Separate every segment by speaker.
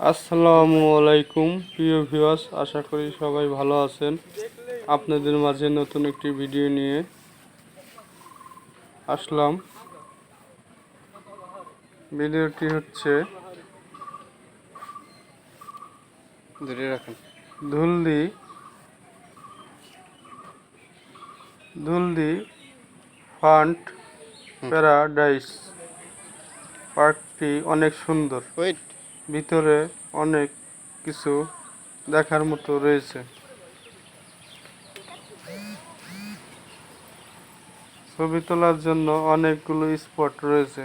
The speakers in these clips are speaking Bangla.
Speaker 1: আসসালামু আলাইকুম প্রিয় ভিউয়ার্স আশা করি সবাই ভালো আছেন। আপনাদের মাঝে নতুন একটি ভিডিও নিয়ে আসলাম। ভিডিওটি হচ্ছে
Speaker 2: রাখুন।
Speaker 1: Dhuldi Dhuldi fun paradise. পার্কটি অনেক সুন্দর।
Speaker 2: ওয়েট।
Speaker 1: ভিতরে অনেক কিছু দেখার মতো রয়েছে। ছবি তোলার জন্য অনেকগুলো স্পট রয়েছে।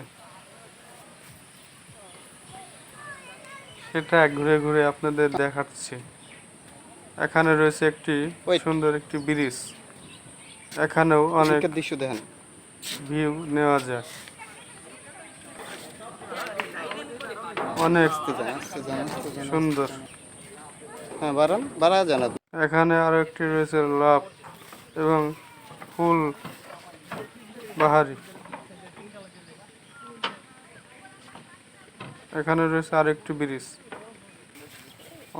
Speaker 1: সেটা ঘুরে ঘুরে আপনাদের দেখাচ্ছি। এখানে রয়েছে একটি সুন্দর একটি ব্রিজ। এখানেও অনেক
Speaker 2: দৃশ্য দেখেন।
Speaker 1: ভিউ নেওয়া যায়। অনেক সুন্দর।
Speaker 2: হ্যাঁ বাড়ান বাড়া আপনি।
Speaker 1: এখানে আরও একটি রয়েছে লাভ এবং ফুল বাহারি। এখানে রয়েছে আরেকটি ব্রিজ।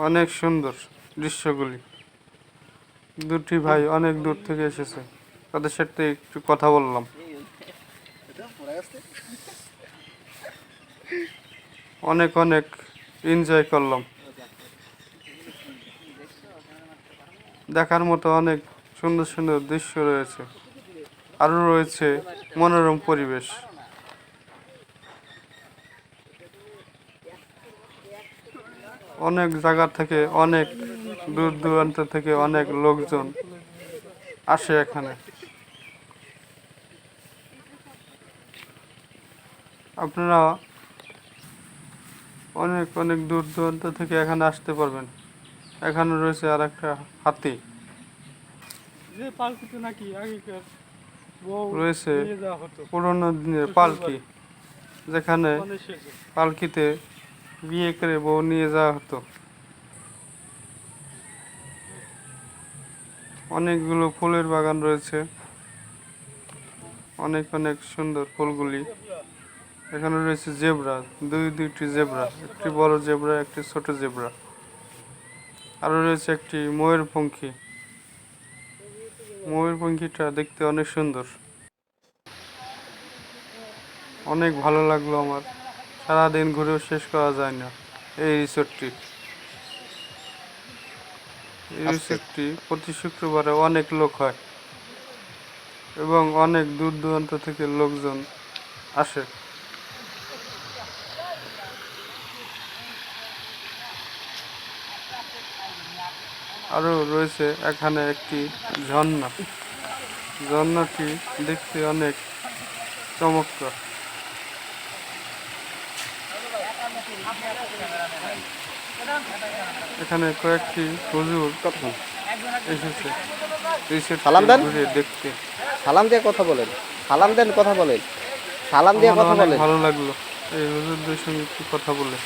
Speaker 1: অনেক সুন্দর দৃশ্যগুলি। দুটি ভাই অনেক দূর থেকে এসেছে। তাদের সাথে একটু কথা বললাম। অনেক অনেক এনজয় করলাম। দেখার মতো অনেক সুন্দর সুন্দর দৃশ্য রয়েছে। আরও রয়েছে মনোরম পরিবেশ। অনেক জায়গা থেকে অনেক দূর দূরান্ত থেকে অনেক লোকজন আসে এখানে। আপনারা অনেক অনেক দূর দূরান্ত থেকে এখানে আসতে পারবেন। এখানে রয়েছে আর একটা হাতি।
Speaker 3: যে পালকিতে নাকি আগেকার
Speaker 1: রয়েছে পুরোনো দিনের পালকি যেখানে পালকিতে বিয়ে করে বউ নিয়ে যাওয়া হতো। অনেকগুলো ফুলের বাগান রয়েছে। অনেক অনেক সুন্দর ফুলগুলি। এখানে রয়েছে জেব্রা দুই দুইটি জেব্রা একটি বড় জেব্রা একটি ছোট জেব্রা। আরও রয়েছে একটি ময়ূরপঙ্খী ময়ূরপঙ্খীটা দেখতে অনেক সুন্দর। অনেক ভালো লাগল আমার। সারাদিন ঘুরেও শেষ করা যায় না এই রিসোর্টটি। এই
Speaker 2: আচ্ছা।
Speaker 1: রিসোর্টটি প্রতি শুক্রবারে অনেক লোক হয় এবং অনেক দূর দূরান্ত থেকে লোকজন আসে। আরও রয়েছে এখানে একটি ঝর্ণা। ঝর্ণাটি দেখতে অনেক চমৎকার। এখানে কয়েকটি হুজুর এসেছে।
Speaker 2: সালাম দেন।
Speaker 1: দেখতে।
Speaker 2: সালাম দিয়ে কথা বলেন। সালাম দেন কথা বলেন। সালাম দিয়ে কথা বলেন।
Speaker 1: ভালো লাগল। এই হুজুরদের সঙ্গে একটু কথা বলে।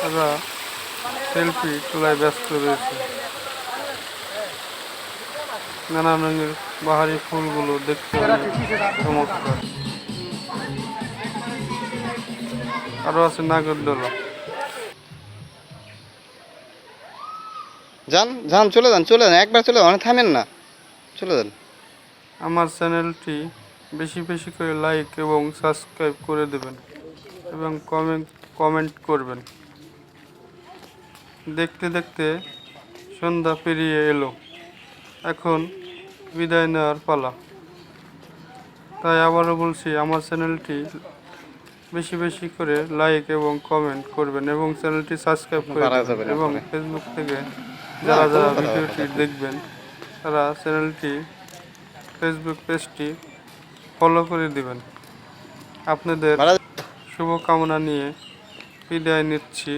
Speaker 1: তারা সেলফি তোলায় ব্যস্ত রয়েছে। নানান রঙের বাহারি ফুলগুলো দেখতে চমৎকার। আরও আছে নাগরদোলা।
Speaker 2: যান যান চলে যান চলে যান একবার চলে যান অনেক থামেন না। চলে যান।
Speaker 1: আমার চ্যানেলটি বেশি বেশি করে লাইক এবং সাবস্ক্রাইব করে দেবেন। এবং কমেন্ট কমেন্ট করবেন। দেখতে দেখতে সন্ধ্যা পেরিয়ে এলো। এখন বিদায় নেওয়ার পালা। তাই আবারও বলছি আমার চ্যানেলটি বেশি বেশি করে লাইক এবং কমেন্ট করবেন এবং চ্যানেলটি সাবস্ক্রাইব করে এবং ফেসবুক থেকে যারা যারা ভিডিওটি দেখবেন তারা চ্যানেলটি ফেসবুক পেজটি ফলো করে দিবেন। আপনাদের শুভকামনা নিয়ে বিদায় নিচ্ছি।